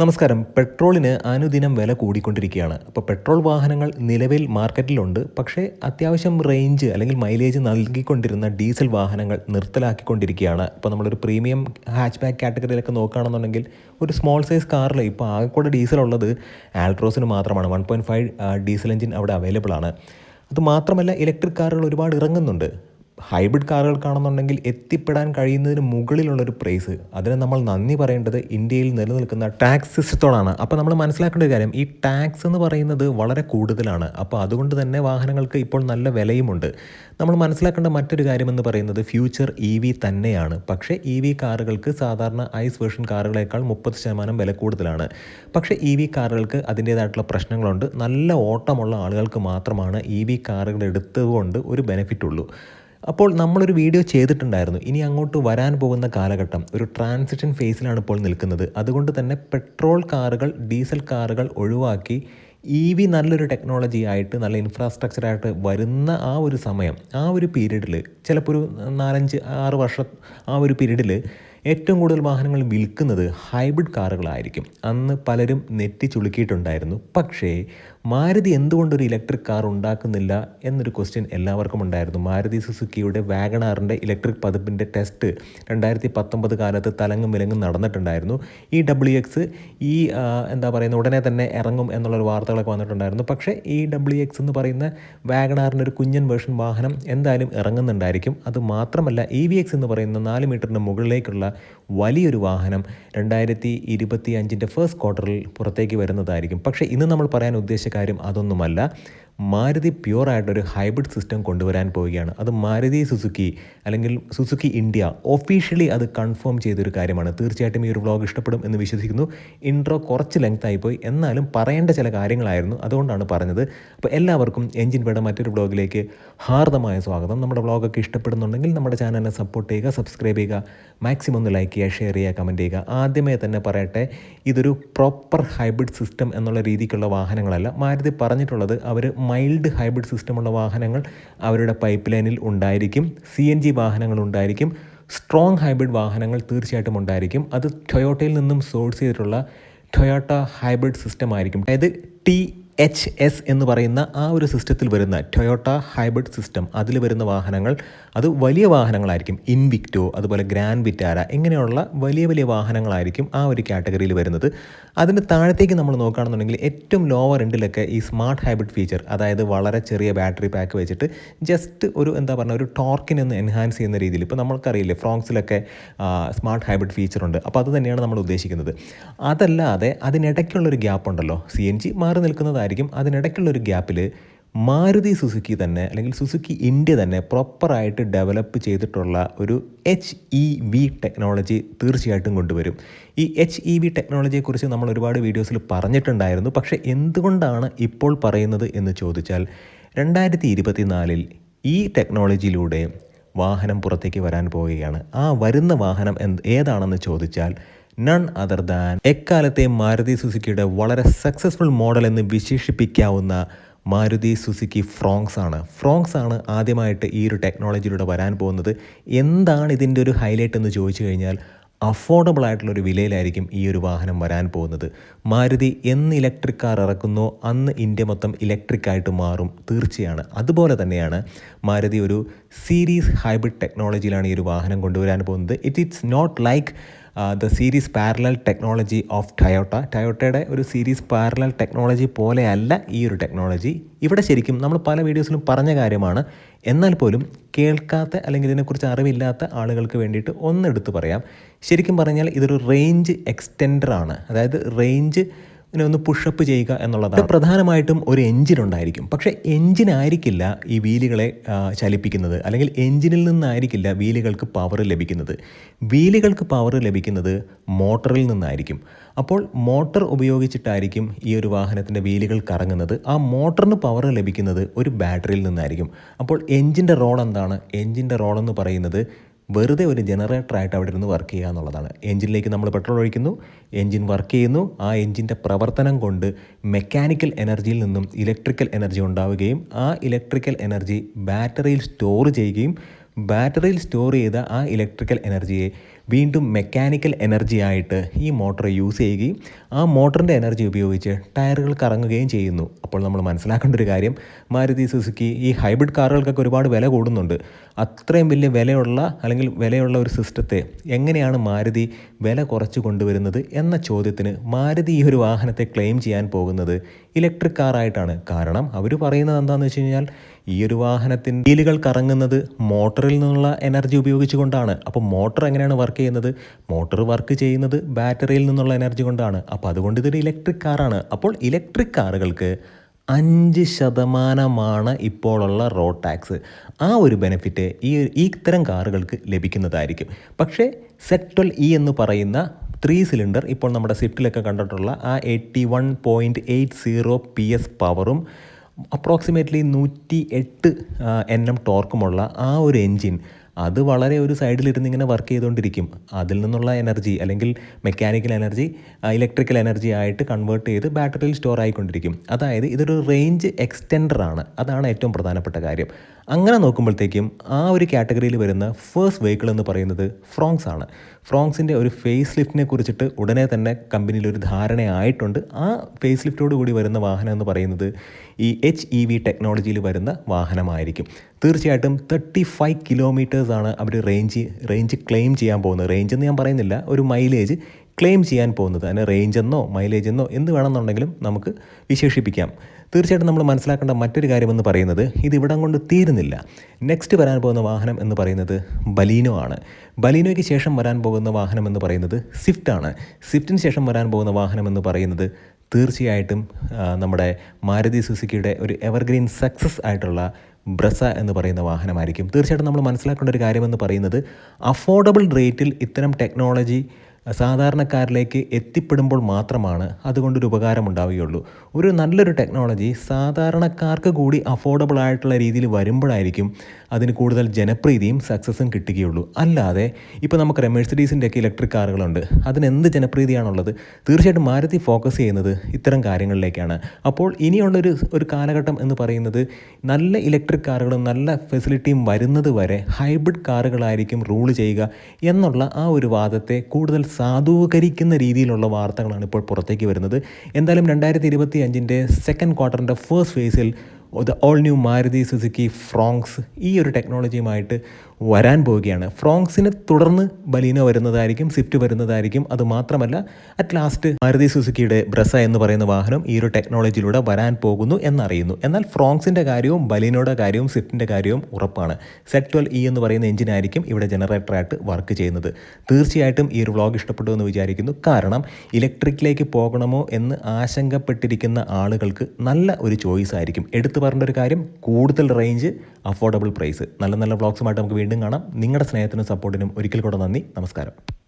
നമസ്കാരം. പെട്രോളിന് അനുദിനം വില കൂടിക്കൊണ്ടിരിക്കുകയാണ്. അപ്പോൾ പെട്രോൾ വാഹനങ്ങൾ നിലവിൽ മാർക്കറ്റിലുണ്ട്. പക്ഷേ അത്യാവശ്യം റേഞ്ച് അല്ലെങ്കിൽ മൈലേജ് നൽകിക്കൊണ്ടിരുന്ന ഡീസൽ വാഹനങ്ങൾ നിർത്തലാക്കിക്കൊണ്ടിരിക്കുകയാണ്. ഇപ്പോൾ നമ്മളൊരു പ്രീമിയം ഹാച്ച് ബാക്ക് കാറ്റഗറിയിലൊക്കെ നോക്കുകയാണെന്നുണ്ടെങ്കിൽ ഒരു സ്മോൾ സൈസ് കാറിൽ ഇപ്പോൾ ആകെക്കൂടെ ഡീസൽ ഉള്ളത് ആൾട്രോസിന് മാത്രമാണ്. One point five diesel engine അവിടെ അവൈലബിൾ ആണ് അത് മാത്രമല്ല ഇലക്ട്രിക് കാറുകൾ ഒരുപാട് ഇറങ്ങുന്നുണ്ട്. ഹൈബ്രിഡ് കാറുകൾക്കാണെന്നുണ്ടെങ്കിൽ എത്തിപ്പെടാൻ കഴിയുന്നതിന് മുകളിലുള്ളൊരു പ്രൈസ്. അതിന് നമ്മൾ നന്ദി പറയേണ്ടത് ഇന്ത്യയിൽ നിലനിൽക്കുന്ന ടാക്സ് സിസ്റ്റത്തോടാണ്. അപ്പോൾ നമ്മൾ മനസ്സിലാക്കേണ്ട ഒരു കാര്യം ഈ ടാക്സ് എന്ന് പറയുന്നത് വളരെ കൂടുതലാണ്. അപ്പോൾ അതുകൊണ്ട് തന്നെ വാഹനങ്ങൾക്ക് ഇപ്പോൾ നല്ല വിലയുമുണ്ട്. നമ്മൾ മനസ്സിലാക്കേണ്ട മറ്റൊരു കാര്യമെന്ന് പറയുന്നത് ഫ്യൂച്ചർ ഇ വി തന്നെയാണ്. പക്ഷേ ഇ വി കാറുകൾക്ക് സാധാരണ ഐസ് വേർഷൻ കാറുകളേക്കാൾ മുപ്പത് ശതമാനം വില കൂടുതലാണ്. പക്ഷേ ഇ വി കാറുകൾക്ക് അതിന്റേതായിട്ടുള്ള പ്രശ്നങ്ങളുണ്ട്. നല്ല ഓട്ടമുള്ള ആളുകൾക്ക് മാത്രമാണ് ഇ വി കാറുകൾ എടുത്തുകൊണ്ട് ഒരു ബെനിഫിറ്റ് ഉള്ളൂ അപ്പോൾ നമ്മളൊരു വീഡിയോ ചെയ്തിട്ടുണ്ടായിരുന്നു. ഇനി അങ്ങോട്ട് വരാൻ പോകുന്ന കാലഘട്ടം. ഒരു ട്രാൻസിഷൻ ഫേസിലാണ് ഇപ്പോൾ നിൽക്കുന്നത്. അതുകൊണ്ട് തന്നെ പെട്രോൾ കാറുകൾ ഡീസൽ കാറുകൾ ഒഴിവാക്കി ഇ വി നല്ലൊരു ടെക്നോളജി ആയിട്ട് നല്ല ഇൻഫ്രാസ്ട്രക്ചറായിട്ട് വരുന്ന ആ ഒരു സമയം ആ ഒരു പീരീഡിൽ ചിലപ്പോൾ ഒരു നാലഞ്ച് ആറ് വർഷം ആ ഒരു പീരീഡിൽ ഏറ്റവും കൂടുതൽ വാഹനങ്ങൾ വിൽക്കുന്നത് ഹൈബ്രിഡ് കാറുകളായിരിക്കും. അന്ന് പലരും നെറ്റി ചുളുക്കിയിട്ടുണ്ടായിരുന്നു. പക്ഷേ മാരുതി എന്തുകൊണ്ടൊരു ഇലക്ട്രിക് കാർ ഉണ്ടാക്കുന്നില്ല എന്നൊരു ക്വസ്റ്റ്യൻ എല്ലാവർക്കും ഉണ്ടായിരുന്നു. മാരുതി സുസുക്കിയുടെ വാഗണാറിന്റെ ഇലക്ട്രിക് പതിപ്പിന്റെ ടെസ്റ്റ് രണ്ടായിരത്തി പത്തൊമ്പത് കാലത്ത് തലങ്ങും വിലങ്ങും നടന്നിട്ടുണ്ടായിരുന്നു. ഈ ഡബ്ല്യു എക്സ് ഈ എന്താ പറയുന്ന ഉടനെ തന്നെ ഇറങ്ങും എന്നുള്ളൊരു വാർത്തകളൊക്കെ വന്നിട്ടുണ്ടായിരുന്നു. പക്ഷേ ഈ ഡബ്ല്യു എക്സ് എന്ന് പറയുന്ന വാഗണാറിന്റെ ഒരു കുഞ്ഞൻ വേർഷൻ വാഹനം എന്തായാലും ഇറങ്ങുന്നുണ്ടായിരിക്കും. അത് മാത്രമല്ല ഇ വി എക്സ് എന്ന് പറയുന്ന നാല് മീറ്ററിന് മുകളിലേക്കുള്ള വലിയൊരു വാഹനം രണ്ടായിരത്തി ഇരുപത്തി അഞ്ചിന്റെ ഫസ്റ്റ് ക്വാർട്ടറിൽ പുറത്തേക്ക് വരുന്നതായിരിക്കും. പക്ഷേ ഇന്ന് നമ്മൾ പറയാൻ ഉദ്ദേശിച്ച കാര്യം അതൊന്നുമല്ല. മാരുതി പ്യുവർ ആയിട്ടൊരു ഹൈബ്രിഡ് സിസ്റ്റം കൊണ്ടുവരാൻ പോവുകയാണ്. അത് മാരുതി സുസുക്കി അല്ലെങ്കിൽ സുസുക്കി ഇന്ത്യ ഒഫീഷ്യലി അത് കൺഫേം ചെയ്തൊരു കാര്യമാണ്. തീർച്ചയായിട്ടും ഈ ഒരു വ്ളോഗ് ഇഷ്ടപ്പെടും എന്ന് വിശ്വസിക്കുന്നു. ഇൻട്രോ കുറച്ച് ലെങ്ത് ആയിപ്പോയി. എന്നാലും പറയേണ്ട ചില കാര്യങ്ങളായിരുന്നു. അതുകൊണ്ടാണ് പറഞ്ഞത്. അപ്പോൾ എല്ലാവർക്കും എഞ്ചിൻ പേട മറ്റൊരു വ്ളോഗിലേക്ക് ഹാർദമായ സ്വാഗതം. നമ്മുടെ വ്ളോഗൊക്കെ ഇഷ്ടപ്പെടുന്നുണ്ടെങ്കിൽ നമ്മുടെ ചാനലിനെ സപ്പോർട്ട് ചെയ്യുക സബ്സ്ക്രൈബ് ചെയ്യുക മാക്സിമം ഒന്ന് ലൈക്ക് ചെയ്യുക ഷെയർ ചെയ്യുക കമന്റ് ചെയ്യുക. ആദ്യമേ തന്നെ പറയട്ടെ ഇതൊരു പ്രോപ്പർ ഹൈബ്രിഡ് സിസ്റ്റം എന്നുള്ള രീതിക്കുള്ള വാഹനങ്ങളല്ല. മാരുതി പറഞ്ഞിട്ടുള്ളത് അവർ മൈൽഡ് ഹൈബ്രിഡ് സിസ്റ്റമുള്ള വാഹനങ്ങൾ അവരുടെ പൈപ്പ് ലൈനിൽ ഉണ്ടായിരിക്കും. സി എൻ ജി വാഹനങ്ങൾ ഉണ്ടായിരിക്കും. സ്ട്രോങ് ഹൈബ്രിഡ് വാഹനങ്ങൾ തീർച്ചയായിട്ടും ഉണ്ടായിരിക്കും. അത് ടൊയോട്ടയിൽ നിന്നും സോഴ്സ് ചെയ്തിട്ടുള്ള ടൊയോട്ട ഹൈബ്രിഡ് സിസ്റ്റം ആയിരിക്കും അതായത് ടി എച്ച് എസ് എന്ന് പറയുന്ന ആ ഒരു സിസ്റ്റത്തിൽ വരുന്ന ടൊയോട്ട ഹൈബ്രിഡ് സിസ്റ്റം അതിൽ വരുന്ന വാഹനങ്ങൾ അത് വലിയ വാഹനങ്ങളായിരിക്കും. ഇൻവിക്റ്റോ അതുപോലെ ഗ്രാൻഡ് വിറ്റാര ഇങ്ങനെയുള്ള വലിയ വലിയ വാഹനങ്ങളായിരിക്കും ആ ഒരു കാറ്റഗറിയിൽ വരുന്നത്. അതിന്റെ താഴത്തേക്ക് നമ്മൾ നോക്കുകയാണെന്നുണ്ടെങ്കിൽ ഏറ്റവും ലോവർ എൻഡിലൊക്കെ ഈ സ്മാർട്ട് ഹൈബ്രിഡ് ഫീച്ചർ അതായത് വളരെ ചെറിയ ബാറ്ററി പാക്ക് വെച്ചിട്ട് ജസ്റ്റ് ഒരു എന്താ പറയുക ഒരു ടോർക്കിനൊന്ന് എൻഹാൻസ് ചെയ്യുന്ന രീതിയിൽ. ഇപ്പോൾ നമ്മൾക്കറിയില്ലേ ഫ്രോങ്സിലൊക്കെ സ്മാർട്ട് ഹൈബ്രിഡ് ഫീച്ചർ ഉണ്ട്. അപ്പോൾ അത് തന്നെയാണ് നമ്മൾ ഉദ്ദേശിക്കുന്നത്. അതല്ലാതെ അതിനിടയ്ക്കുള്ളൊരു ഗ്യാപ്പ് ഉണ്ടല്ലോ. സി എൻ ജി മാറി നിൽക്കുന്നതായിരിക്കും. അതിനിടയ്ക്കുള്ളൊരു ഗ്യാപ്പിൽ മാരുതി സുസുക്കി തന്നെ അല്ലെങ്കിൽ സുസുക്കി ഇന്ത്യ തന്നെ പ്രോപ്പറായിട്ട് ഡെവലപ്പ് ചെയ്തിട്ടുള്ള ഒരു എച്ച് ഇ വി ടെക്നോളജി തീർച്ചയായിട്ടും കൊണ്ടുവരും. ഈ എച്ച് ഇ വി ടെക്നോളജിയെക്കുറിച്ച് നമ്മൾ ഒരുപാട് വീഡിയോസിൽ പറഞ്ഞിട്ടുണ്ടായിരുന്നു. പക്ഷേ എന്തുകൊണ്ടാണ് ഇപ്പോൾ പറയുന്നത് എന്ന് ചോദിച്ചാൽ രണ്ടായിരത്തി ഇരുപത്തിനാലിൽ ഈ ടെക്നോളജിയിലൂടെ വാഹനം പുറത്തേക്ക് വരാൻ പോവുകയാണ്. ആ വരുന്ന വാഹനം എന്ത് ഏതാണെന്ന് ചോദിച്ചാൽ നൺ അതർ ദാൻ എക്കാലത്തെ മാരുതി സുസുക്കിയുടെ വളരെ സക്സസ്ഫുൾ മോഡൽ എന്ന് വിശേഷിപ്പിക്കാവുന്ന മാരുതി സുസുക്കി ഫ്രോങ്സ് ആണ്. ഫ്രോങ്സ് ആണ് ആദ്യമായിട്ട് ഈ ഒരു ടെക്നോളജിയിലൂടെ വരാൻ പോകുന്നത്. എന്താണ് ഇതിന്റെ ഒരു ഹൈലൈറ്റ് എന്ന് ചോദിച്ചു കഴിഞ്ഞാൽ അഫോർഡബിൾ ആയിട്ടുള്ള ഒരു വിലയിലായിരിക്കും ഈ ഒരു വാഹനം വരാൻ പോകുന്നത്. മാരുതി എന്ന് ഇലക്ട്രിക് കാർ ഇറക്കുന്നോ അന്ന് ഇന്ത്യ മൊത്തം ഇലക്ട്രിക് ആയിട്ട് മാറും തീർച്ചയാണ്. അതുപോലെ തന്നെയാണ് മാരുതി ഒരു സീരീസ് ഹൈബ്രിഡ് ടെക്നോളജിയിലാണ് ഈ ഒരു വാഹനം കൊണ്ടുവരാൻ പോകുന്നത്. It it's not like the series parallel technology of Toyota ടയോട്ടയുടെ ഒരു സീരീസ് പാരലൽ ടെക്നോളജി പോലെയല്ല ഈ ഒരു ടെക്നോളജി ഇവിടെ ശരിക്കും നമ്മൾ പല വീഡിയോസിലും പറഞ്ഞ കാര്യമാണ്. എന്നാൽ പോലും കേൾക്കാത്ത അല്ലെങ്കിൽ ഇതിനെക്കുറിച്ച് അറിവില്ലാത്ത ആളുകൾക്ക് വേണ്ടിയിട്ട് ഒന്നെടുത്ത് പറയാം. ശരിക്കും പറഞ്ഞാൽ ഇതൊരു റേഞ്ച് എക്സ്റ്റെൻഡർ ആണ്. അതായത് റേഞ്ച് ഇങ്ങനെ ഒന്ന് പുഷപ്പ് ചെയ്യുക എന്നുള്ളതാണ്. പ്രധാനമായിട്ടും ഒരു എഞ്ചിൻ ഉണ്ടായിരിക്കും. പക്ഷേ എഞ്ചിനായിരിക്കില്ല ഈ വീലുകളെ ചലിപ്പിക്കുന്നത്. അല്ലെങ്കിൽ എഞ്ചിനിൽ നിന്നായിരിക്കില്ല വീലുകൾക്ക് പവർ ലഭിക്കുന്നത്. വീലുകൾക്ക് പവർ ലഭിക്കുന്നത് മോട്ടറിൽ നിന്നായിരിക്കും. അപ്പോൾ മോട്ടർ ഉപയോഗിച്ചിട്ടായിരിക്കും ഈ ഒരു വാഹനത്തിന്റെ വീലുകൾ കറങ്ങുന്നത്. ആ മോട്ടറിന് പവർ ലഭിക്കുന്നത് ഒരു ബാറ്ററിയിൽ നിന്നായിരിക്കും. അപ്പോൾ എഞ്ചിന്റെ റോൾ എന്താണ്? എഞ്ചിന്റെ റോൾ എന്ന് പറയുന്നത് വെറുതെ ഒരു ജനറേറ്ററായിട്ട് അവിടെ ഇരുന്ന് വർക്ക് ചെയ്യുക എന്നുള്ളതാണ്. എഞ്ചിനിലേക്ക് നമ്മൾ പെട്രോൾ ഒഴിക്കുന്നു എഞ്ചിൻ വർക്ക് ചെയ്യുന്നു. ആ എഞ്ചിന്റെ പ്രവർത്തനം കൊണ്ട് മെക്കാനിക്കൽ എനർജിയിൽ നിന്നും ഇലക്ട്രിക്കൽ എനർജി ഉണ്ടാവുകയും ആ ഇലക്ട്രിക്കൽ എനർജി ബാറ്ററിയിൽ സ്റ്റോർ ചെയ്യുകയും ബാറ്ററിയിൽ സ്റ്റോർ ചെയ്ത ആ ഇലക്ട്രിക്കൽ എനർജിയെ വീണ്ടും മെക്കാനിക്കൽ എനർജി ആയിട്ട് ഈ മോട്ടർ യൂസ് ചെയ്യുകയും ആ മോട്ടറിന്റെ എനർജി ഉപയോഗിച്ച് ടയറുകൾ കറങ്ങുകയും ചെയ്യുന്നു. അപ്പോൾ നമ്മൾ മനസ്സിലാക്കേണ്ട ഒരു കാര്യം മാരുതി സുസുക്കി ഈ ഹൈബ്രിഡ് കാറുകൾക്കൊക്കെ ഒരുപാട് വില കൂടുന്നുണ്ട്. അത്രയും വലിയ വിലയുള്ള അല്ലെങ്കിൽ വിലയുള്ള ഒരു സിസ്റ്റത്തെ എങ്ങനെയാണ് മാരുതി വില കുറച്ച് കൊണ്ടുവരുന്നത് എന്ന ചോദ്യത്തിന് മാരുതി ഈ ഒരു വാഹനത്തെ ക്ലെയിം ചെയ്യാൻ പോകുന്നത് ഇലക്ട്രിക് കാറായിട്ടാണ് കാരണം അവർ പറയുന്നത് എന്താണെന്ന് വെച്ച് കഴിഞ്ഞാൽ ഈ ഒരു വാഹനത്തിന്റെ വീലുകൾ കറങ്ങുന്നത് മോട്ടറിൽ നിന്നുള്ള എനർജി ഉപയോഗിച്ചുകൊണ്ടാണ്. അപ്പോൾ മോട്ടർ എങ്ങനെയാണ് വർക്ക് ചെയ്യുന്നത് മോട്ടോർ വർക്ക് ചെയ്യുന്നത് ബാറ്ററിയിൽ നിന്നുള്ള എനർജി കൊണ്ടാണ്. അപ്പോൾ അതുകൊണ്ട് ഇതൊരു ഇലക്ട്രിക് കാറാണ്. അപ്പോൾ ഇലക്ട്രിക് കാറുകൾക്ക് അഞ്ച് ശതമാനമാണ് ഇപ്പോഴുള്ള റോഡ് ടാക്സ്. ആ ഒരു ബെനിഫിറ്റ് ഈ ഈ ഇത്തരം കാറുകൾക്ക് ലഭിക്കുന്നതായിരിക്കും. പക്ഷേ സെക്ടൽ ഇ എന്ന് പറയുന്ന ത്രീ സിലിണ്ടർ ഇപ്പോൾ നമ്മുടെ സിഫ്റ്റിലൊക്കെ കണ്ടിട്ടുള്ള ആ eighty one point eight zero P S പവറും അപ്രോക്സിമേറ്റ്ലി നൂറ്റി എട്ട് എൻ എം ടോർക്കുമുള്ള ആ ഒരു എൻജിൻ അത് വളരെ ഒരു സൈഡിലിരുന്ന് ഇങ്ങനെ വർക്ക് ചെയ്തുകൊണ്ടിരിക്കും അതിൽ നിന്നുള്ള എനർജി അല്ലെങ്കിൽ മെക്കാനിക്കൽ എനർജി ഇലക്ട്രിക്കൽ എനർജി ആയിട്ട് കൺവേർട്ട് ചെയ്ത് ബാറ്ററിയിൽ സ്റ്റോർ ആയിക്കൊണ്ടിരിക്കും. അതായത് ഇതൊരു റേഞ്ച് എക്സ്റ്റെൻഡർ ആണ്. അതാണ് ഏറ്റവും പ്രധാനപ്പെട്ട കാര്യം. അങ്ങനെ നോക്കുമ്പോഴത്തേക്കും ആ ഒരു കാറ്റഗറിയിൽ വരുന്ന ഫേസ്റ്റ് വെഹിക്കിൾ എന്ന് പറയുന്നത് ഫ്രോങ്സ് ആണ്. ഫ്രോങ്സിന്റെ ഒരു ഫേസ് ലിഫ്റ്റിനെ കുറിച്ചിട്ട് ഉടനെ തന്നെ കമ്പനിയിൽ ഒരു ധാരണയായിട്ടുണ്ട്. ആ ഫേസ് കൂടി വരുന്ന വാഹനം എന്ന് പറയുന്നത് ഈ എച്ച് ഇ വി ടെക്നോളജിയിൽ വരുന്ന വാഹനമായിരിക്കും. തീർച്ചയായിട്ടും തേർട്ടി ഫൈവ് കിലോമീറ്റേഴ്സാണ് അവർ റേഞ്ച് റേഞ്ച് ക്ലെയിം ചെയ്യാൻ പോകുന്നത്. റേഞ്ച് എന്ന് ഞാൻ പറയുന്നില്ല ഒരു മൈലേജ് ക്ലെയിം ചെയ്യാൻ പോകുന്നത് അതിന് റേഞ്ച് എന്നോ മൈലേജ് എന്നോ എന്ത് വേണമെന്നുണ്ടെങ്കിലും നമുക്ക് വിശേഷിപ്പിക്കാം. തീർച്ചയായിട്ടും നമ്മൾ മനസ്സിലാക്കേണ്ട മറ്റൊരു കാര്യമെന്ന് പറയുന്നത് ഇത് ഇവിടം കൊണ്ട് തീരുന്നില്ല. നെക്സ്റ്റ് വരാൻ പോകുന്ന വാഹനം എന്ന് പറയുന്നത് ബലീനോ ആണ്. ബലീനോയ്ക്ക് ശേഷം വരാൻ പോകുന്ന വാഹനം എന്ന് പറയുന്നത് സ്വിഫ്റ്റ് ആണ്. സ്വിഫ്റ്റിന് ശേഷം വരാൻ പോകുന്ന വാഹനം എന്ന് പറയുന്നത് തീർച്ചയായിട്ടും നമ്മുടെ മാരുതി സുസുക്കിയുടെ ഒരു എവർഗ്രീൻ സക്സസ് ആയിട്ടുള്ള ബ്രസ എന്ന് പറയുന്ന വാഹനമായിരിക്കും. തീർച്ചയായിട്ടും നമ്മൾ മനസ്സിലാക്കേണ്ട ഒരു കാര്യമെന്ന് പറയുന്നത് അഫോർഡബിൾ റേറ്റിൽ ഇത്തരം ടെക്നോളജി സാധാരണക്കാരിലേക്ക് എത്തിപ്പെടുമ്പോൾ മാത്രമാണ് അതുകൊണ്ടൊരു ഉപകാരം ഉണ്ടാവുകയുള്ളൂ. ഒരു നല്ലൊരു ടെക്നോളജി സാധാരണക്കാർക്ക് കൂടി അഫോർഡബിൾ ആയിട്ടുള്ള രീതിയിൽ വരുമ്പോഴായിരിക്കും അതിന് കൂടുതൽ ജനപ്രീതിയും സക്സസും കിട്ടുകയുള്ളൂ. അല്ലാതെ ഇപ്പോൾ നമുക്ക് മെഴ്സിഡീസിന്റെ ഒക്കെ ഇലക്ട്രിക് കാറുകളുണ്ട്. അതിന് എന്ത് ജനപ്രീതിയാണുള്ളത്? തീർച്ചയായിട്ടും മാരുതി ഫോക്കസ് ചെയ്യുന്നത് ഇത്തരം കാര്യങ്ങളിലേക്കാണ്. അപ്പോൾ ഇനിയുള്ളൊരു ഒരു കാലഘട്ടം എന്ന് പറയുന്നത് നല്ല ഇലക്ട്രിക് കാറുകളും നല്ല ഫെസിലിറ്റിയും വരുന്നത് വരെ ഹൈബ്രിഡ് കാറുകളായിരിക്കും റൂൾ ചെയ്യുക എന്നുള്ള ആ ഒരു വാദത്തെ കൂടുതൽ സാധൂകരിക്കുന്ന രീതിയിലുള്ള വാർത്തകളാണ് ഇപ്പോൾ പുറത്തേക്ക് വരുന്നത്. എന്തായാലും രണ്ടായിരത്തി ഇരുപത്തി അഞ്ചിന്റെ സെക്കൻഡ് ക്വാർട്ടറിന്റെ ഫസ്റ്റ് ഫേസിൽ all new Maruti Suzuki Fronx ഈ ഒരു ടെക്നോളജിയുമായിട്ട് വരാൻ പോവുകയാണ്. ഫ്രോങ്സിനെ തുടർന്ന് ബലീനോ വരുന്നതായിരിക്കും സ്വിഫ്റ്റ് വരുന്നതായിരിക്കും. അത് മാത്രമല്ല അറ്റ് ലാസ്റ്റ് മാരുതി സുസുക്കിയുടെ ബ്രസ എന്ന് പറയുന്ന വാഹനം ഈ ഒരു ടെക്നോളജിയിലൂടെ വരാൻ പോകുന്നു എന്നറിയുന്നു. എന്നാൽ ഫ്രോങ്സിന്റെ കാര്യവും ബലീനോയുടെ കാര്യവും സ്വിഫ്റ്റിന്റെ കാര്യവും ഉറപ്പാണ്. സെറ്റ് ട്വൽ ഇ എന്ന് പറയുന്ന എഞ്ചിനായിരിക്കും ഇവിടെ ജനറേറ്ററായിട്ട് വർക്ക് ചെയ്യുന്നത്. തീർച്ചയായിട്ടും ഈ ഒരു വ്ളോഗ് ഇഷ്ടപ്പെട്ടു എന്ന് വിചാരിക്കുന്നു. കാരണം ഇലക്ട്രിക്കിലേക്ക് പോകണമോ എന്ന് ആശങ്കപ്പെട്ടിരിക്കുന്ന ആളുകൾക്ക് നല്ല ഒരു ചോയ്സ് ആയിരിക്കും. എടുത്തു പറഞ്ഞ ഒരു കാര്യം കൂടുതൽ റേഞ്ച് അഫോർഡബിൾ പ്രൈസ് നല്ല നല്ല വ്ളോഗ്സുമായിട്ട് നമുക്ക് വീണ്ടും കാണാം. നിങ്ങളുടെ സ്നേഹത്തിനും സപ്പോർട്ടിനും ഒരിക്കൽ കൂടെ നന്ദി. നമസ്കാരം.